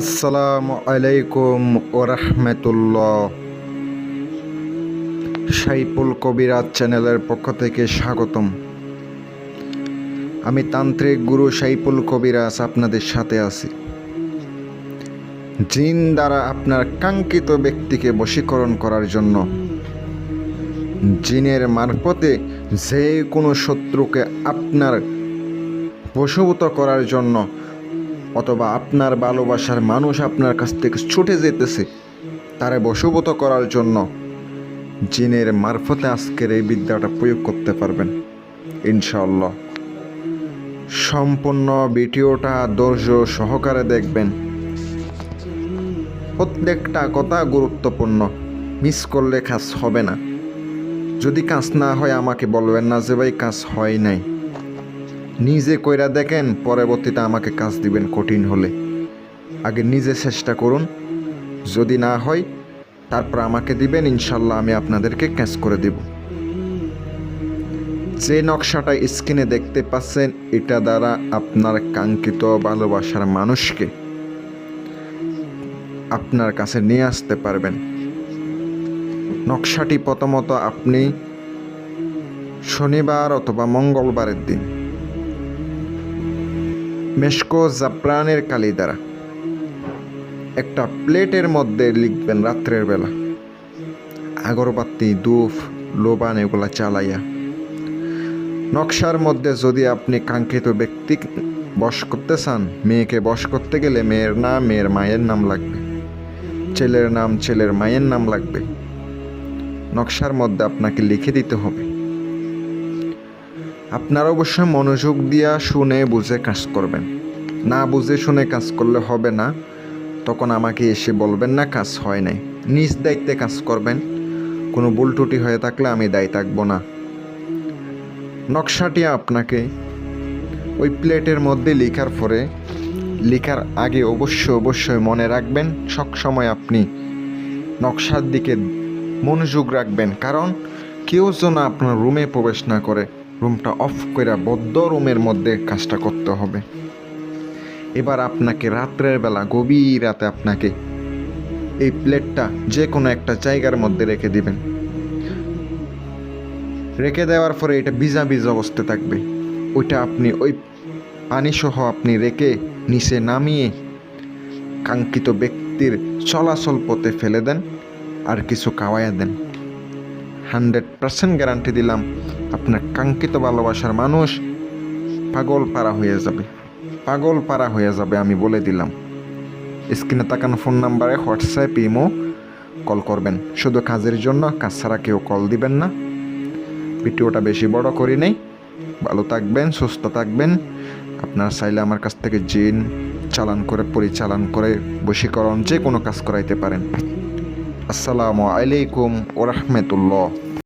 আসসালামু আলাইকুম ও রহমতুল্লাহ। সাইফুল কবিরাজ চ্যানেলের পক্ষ থেকে স্বাগতম। আমি তান্ত্রিক গুরু সাইফুল কবিরাজ আপনাদের সাথে আছি। জিন দ্বারা আপনার কাঙ্ক্ষিত ব্যক্তিকে বশীকরণ করার জন্য জিনের মারফতে যে কোনো শত্রুকে আপনার বশীভূত করার জন্য অথবা আপনার ভালোবাসার মানুষ আপনার কাছ থেকে ছুটে যেতেছে, তারে বশীভূত করার জন্য জিনের মারফতে আজকের এই বিদ্যাটা প্রয়োগ করতে পারবেন ইনশাল্লাহ সম্পূর্ণ ভিডিওটা ধৈর্য সহকারে দেখবেন। প্রত্যেকটা কথা গুরুত্বপূর্ণ, মিস করলে কাজ হবে না। যদি কাজ না হয়, আমাকে বলবেন না যে, ভাই, কাজ হয় নাই। নিজে কইরা দেখেন, পরবর্তীতে আমাকে কাজ দিবেন কঠিন হলে। আগে নিজে চেষ্টা করুন। যদি না হয়, তারপর আমাকে দিবেন, ইনশাল্লাহ আমি আপনাদেরকে ক্যাচ করে দেব। যে নকশাটা স্ক্রিনে দেখতে পাচ্ছেন, এটা দ্বারা আপনার কাঙ্ক্ষিত ভালোবাসার মানুষকে আপনার কাছে নিয়ে আসতে পারবেন। নকশাটি প্রথমত আপনি শনিবার অথবা মঙ্গলবারের দিন মেশকো জাপ্রানের কালি দ্বারা। একটা প্লেটের মধ্যে লিখবেন রাত্রের বেলা। আগরবাতি, ধূপ, লোবান এগুলা চালাইয়া। নকশার মধ্যে যদি আপনি কাঙ্ক্ষিত ব্যক্তি বশ করতে চান, মেয়েকে বশ করতে গেলে মেয়ের নাম, মেয়ের মায়ের নাম লাগবে। ছেলের নাম, ছেলের মায়ের নাম লাগবে। নকশার মধ্যে আপনাকে লিখে দিতে হবে। আপনারা অবশ্যই মনোযোগ দিয়া শুনে বুঝে কাজ করবেন। না বুঝে শুনে কাজ করলে হবে না। তখন আমাকে এসে বলবেন, না, কাজ হয় নাই। নিজ দায়িত্বে কাজ করবেন। কোনো ভুল ত্রুটি হয়ে থাকলে আমি দায়ী থাকব না। নকশাটি আপনাকে ওই প্লেটের মধ্যে লেখার পরে, লেখার আগে অবশ্যই অবশ্যই মনে রাখবেন, সব সময় আপনি নকশার দিকে মনোযোগ রাখবেন। কারণ কেউ যেন আপনার রুমে প্রবেশ না করে রুমটা অফ করে বদ্ধ রুমের মধ্যে কাজটা করতে হবে। এবার আপনাকে রাত্রের বেলা গভীর রাতে আপনাকে এই প্লেটটা যে কোনো একটা জায়গার মধ্যে রেখে দিবেন। রেখে দেওয়ার পরে এটা ভিজা ভিজা অবস্থা থাকবে। ওইটা আপনি ওই পানিসহ আপনি রেখে নিচে নামিয়ে কাঙ্ক্ষিত ব্যক্তির চলাচল পথে ফেলে দেন আর কিছু খাওয়াইয়া দেন। হান্ড্রেড পার্সেন্ট গ্যারান্টি দিলাম আপনার কাঙ্ক্ষিত ভালোবাসার মানুষ পাগল পাড়া হয়ে যাবে। পাগল পাড়া হয়ে যাবে আমি বলে দিলাম। স্ক্রিনে তাকানো ফোন নাম্বারে হোয়াটসঅ্যাপ, ইমো কল করবেন। শুধু কাজের জন্য, কাজ ছাড়া কেউ কল দিবেন না। ভিডিওটা বেশি বড় করি নেই। ভালো থাকবেন, সুস্থ থাকবেন। আপনার চাইলে আমার কাছ থেকে জিন চালান করে, পরিচালন করে, বশীকরণ যে কোনো কাজ করাইতে পারেন। আসসালামু আলাইকুম ওরহমতুল্লাহ।